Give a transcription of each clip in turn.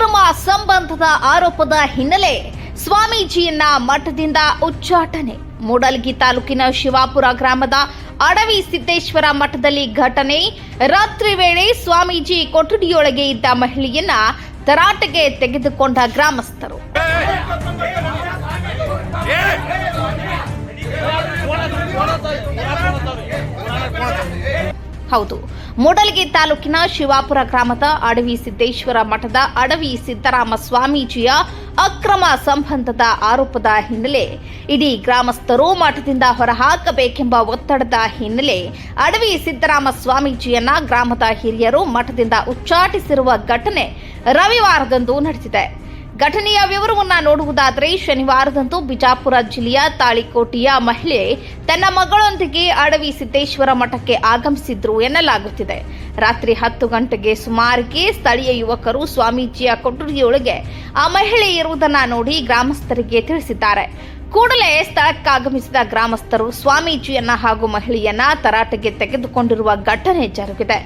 ಅಕ್ರಮ ಸಂಬಂಧದ ಆರೋಪದ ಹಿನ್ನೆಲೆ ಸ್ವಾಮೀಜಿಯನ್ನ ಮಠದಿಂದ ಉಚ್ಚಾಟನೆ. ಮೂಡಲ್ಗಿ ತಾಲೂಕಿನ ಶಿವಾಪುರ ಗ್ರಾಮದ ಅಡವಿ ಸಿದ್ದೇಶ್ವರ ಮಠದಲ್ಲಿ ಘಟನೆ. ರಾತ್ರಿ ವೇಳೆ ಸ್ವಾಮೀಜಿ ಕೊಠಡಿಯೊಳಗೆ ಇದ್ದ ಮಹಿಳೆಯನ್ನ ತರಾಟೆಗೆ ತೆಗೆದುಕೊಂಡ ಗ್ರಾಮಸ್ಥರು. ಹೌದು. ಮೂಡಲಗಿ ತಾಲೂಕಿನ ಶಿವಾಪುರ ಗ್ರಾಮದ ಅಡವಿ ಸಿದ್ದೇಶ್ವರ ಮಠದ ಅಡವಿ ಸಿದ್ದರಾಮ ಸ್ವಾಮೀಜಿಯ ಅಕ್ರಮ ಸಂಬಂಧದ ಆರೋಪದ ಹಿನ್ನೆಲೆ ಇಡೀ ಗ್ರಾಮಸ್ಥರು ಮಠದಿಂದ ಹೊರಹಾಕಬೇಕೆಂಬ ಒತ್ತಡದ ಹಿನ್ನೆಲೆ ಅಡವಿ ಸಿದ್ದರಾಮ ಸ್ವಾಮೀಜಿಯನ್ನ ಗ್ರಾಮದ ಹಿರಿಯರು ಮಠದಿಂದ ಉಚ್ಚಾಟಿಸಿರುವ ಘಟನೆ ರವಿವಾರದಂದು ನಡೆದಿದೆ. ಘಟನೆಯ ವಿವರವನ್ನ ನೋಡುವುದಾದರೆ, ಶನಿವಾರದಂದು ಬಿಜಾಪುರ ಜಿಲ್ಲೆಯ ತಾಳಿಕೋಟೆಯ ಮಹಿಳೆ ತನ್ನ ಮಗಳೊಂದಿಗೆ ಅಡವಿ ಸಿದ್ದೇಶ್ವರ ಮಠಕ್ಕೆ ಆಗಮಿಸಿದ್ರು ಎನ್ನಲಾಗುತ್ತಿದೆ. ರಾತ್ರಿ ಹತ್ತು ಗಂಟೆಗೆ ಸುಮಾರಿಗೆ ಸ್ಥಳೀಯ ಯುವಕರು ಸ್ವಾಮೀಜಿಯ ಕೊಠಡಿಯೊಳಗೆ ಆ ಮಹಿಳೆ ಇರುವುದನ್ನ ನೋಡಿ ಗ್ರಾಮಸ್ಥರಿಗೆ ತಿಳಿಸಿದ್ದಾರೆ. ಕೂಡಲೇ ಸ್ಥಳಕ್ಕಾಗಮಿಸಿದ ಗ್ರಾಮಸ್ಥರು ಸ್ವಾಮೀಜಿಯನ್ನ ಹಾಗೂ ಮಹಿಳೆಯನ್ನ ತರಾಟೆಗೆ ತೆಗೆದುಕೊಂಡಿರುವ ಘಟನೆ ಜರುಗಿದೆ.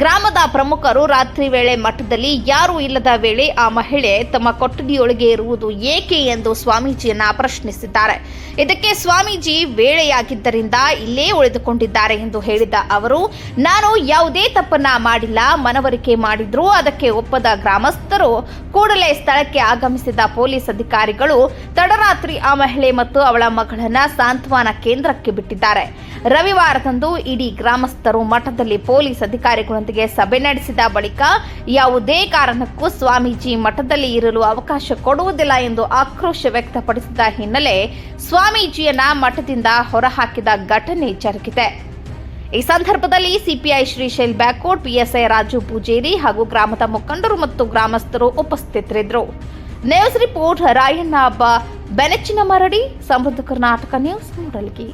ಗ್ರಾಮದ ಪ್ರಮುಖರು ರಾತ್ರಿ ವೇಳೆ ಮಠದಲ್ಲಿ ಯಾರೂ ಇಲ್ಲದ ವೇಳೆ ಆ ಮಹಿಳೆ ತಮ್ಮ ಕೊಠಡಿಯೊಳಗೆ ಇರುವುದು ಏಕೆ ಎಂದು ಸ್ವಾಮೀಜಿಯನ್ನ ಪ್ರಶ್ನಿಸಿದ್ದಾರೆ. ಇದಕ್ಕೆ ಸ್ವಾಮೀಜಿ ವೇಳೆಯಾಗಿದ್ದರಿಂದ ಇಲ್ಲೇ ಉಳಿದುಕೊಂಡಿದ್ದಾರೆ ಎಂದು ಹೇಳಿದ ಅವರು, ನಾನು ಯಾವುದೇ ತಪ್ಪನ್ನ ಮಾಡಿಲ್ಲ, ಮನವರಿಕೆ ಮಾಡಿದ್ರು, ಅದಕ್ಕೆ ಒಪ್ಪದ ಗ್ರಾಮಸ್ಥರು ಕೂಡಲೇ ಸ್ಥಳಕ್ಕೆ ಆಗಮಿಸಿದ ಪೊಲೀಸ್ ಅಧಿಕಾರಿಗಳು ತಡರಾತ್ರಿ ಆ ಮಹಿಳೆ ಮತ್ತು ಅವಳ ಮಗಳನ್ನ ಸಾಂತ್ವನ ಕೇಂದ್ರಕ್ಕೆ ಬಿಟ್ಟಿದ್ದಾರೆ. ರವಿವಾರದಂದು ಇಡೀ ಗ್ರಾಮಸ್ಥರು ಮಠದಲ್ಲಿ ಪೊಲೀಸ್ ಅಧಿಕಾರಿಗಳೊಂದಿಗೆ ಸಭೆ ನಡೆಸಿದ ಬಳಿಕ ಯಾವುದೇ ಕಾರಣಕ್ಕೂ ಸ್ವಾಮೀಜಿ ಮಠದಲ್ಲಿ ಇರಲು ಅವಕಾಶ ಕೊಡುವುದಿಲ್ಲ ಎಂದು ಆಕ್ರೋಶ ವ್ಯಕ್ತಪಡಿಸಿದ ಹಿನ್ನೆಲೆ ಸ್ವಾಮೀಜಿಯನ್ನ ಮಠದಿಂದ ಹೊರಹಾಕಿದ ಘಟನೆ ಜರುಗಿದೆ. ಈ ಸಂದರ್ಭದಲ್ಲಿ ಸಿಪಿಐ ಶ್ರೀಶೈಲ್ ಬ್ಯಾಕೋಟ್ ಪಿಎಸ್ಐ ರಾಜು ಪೂಜೇರಿ ಹಾಗೂ ಗ್ರಾಮದ ಮುಖಂಡರು ಮತ್ತು ಗ್ರಾಮಸ್ಥರು ಉಪಸ್ಥಿತರಿದ್ದರು. News report Rayanna Benachina Maradi Samruddha Karnataka news, Mudalgi.